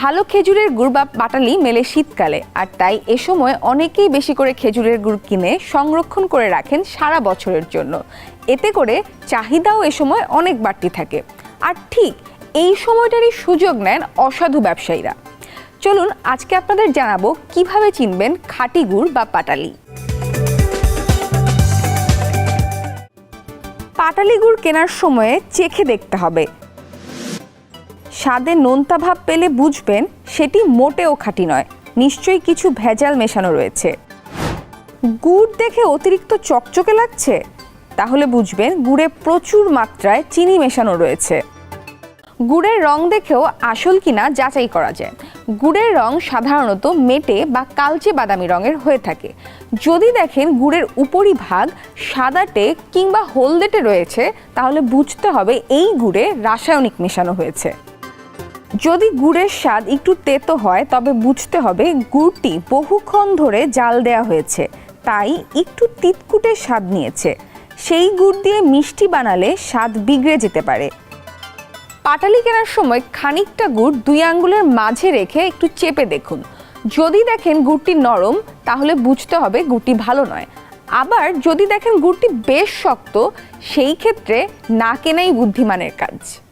ভালো খেজুরের গুড় বা বাটালি মেলে শীতকালে, আর তাই এ সময় অনেকেই বেশি করে খেজুরের গুড় কিনে সংরক্ষণ করে রাখেন সারা বছরের জন্য। এতে করে চাহিদাও এ সময় অনেক বাড়তি থাকে। আর ঠিক এই সময়টারই সুযোগ নেন অসাধু ব্যবসায়ীরা। চলুন আজকে আপনাদের জানাব কীভাবে চিনবেন খাঁটি গুড় বা পাটালি। পাটালি গুড় কেনার সময়ে চেখে দেখতে হবে। স্বাদে নোনতা ভাব পেলে বুঝবেন সেটি মোটেও খাঁটি নয়। নিশ্চয়ই কিছু ভেজাল মেশানো রয়েছে। গুড় দেখে অতিরিক্ত চকচকে লাগছে? তাহলে বুঝবেন গুড়ে প্রচুর মাত্রায় চিনি মেশানো রয়েছে। গুড়ের রং দেখেও আসল কিনা যাচাই করা যায়। গুড়ের রং সাধারণত মেটে বা কালচে বাদামি রঙের হয়ে থাকে। যদি দেখেন গুড়ের উপরিভাগ সাদাটে কিংবা হলদেটে রয়েছে, তাহলে বুঝতে হবে এই গুড়ে রাসায়নিক মেশানো হয়েছে। যদি গুড়ের স্বাদ একটু তেতো হয়, তবে বুঝতে হবে গুড়টি বহুক্ষণ ধরে জাল দেওয়া হয়েছে। তাই একটু তিতকুটে স্বাদ নিয়েছে। সেই গুড় দিয়ে মিষ্টি বানালে স্বাদ বিগড়ে যেতে পারে। পাটালি কেনার সময় খানিকটা গুড় দুই আঙ্গুলের মাঝে রেখে একটু চেপে দেখুন। যদি দেখেন গুড়টি নরম, তাহলে বুঝতে হবে গুড়টি ভালো নয়। আবার যদি দেখেন গুড়টি বেশ শক্ত, সেই ক্ষেত্রে না কেনাই বুদ্ধিমানের কাজ।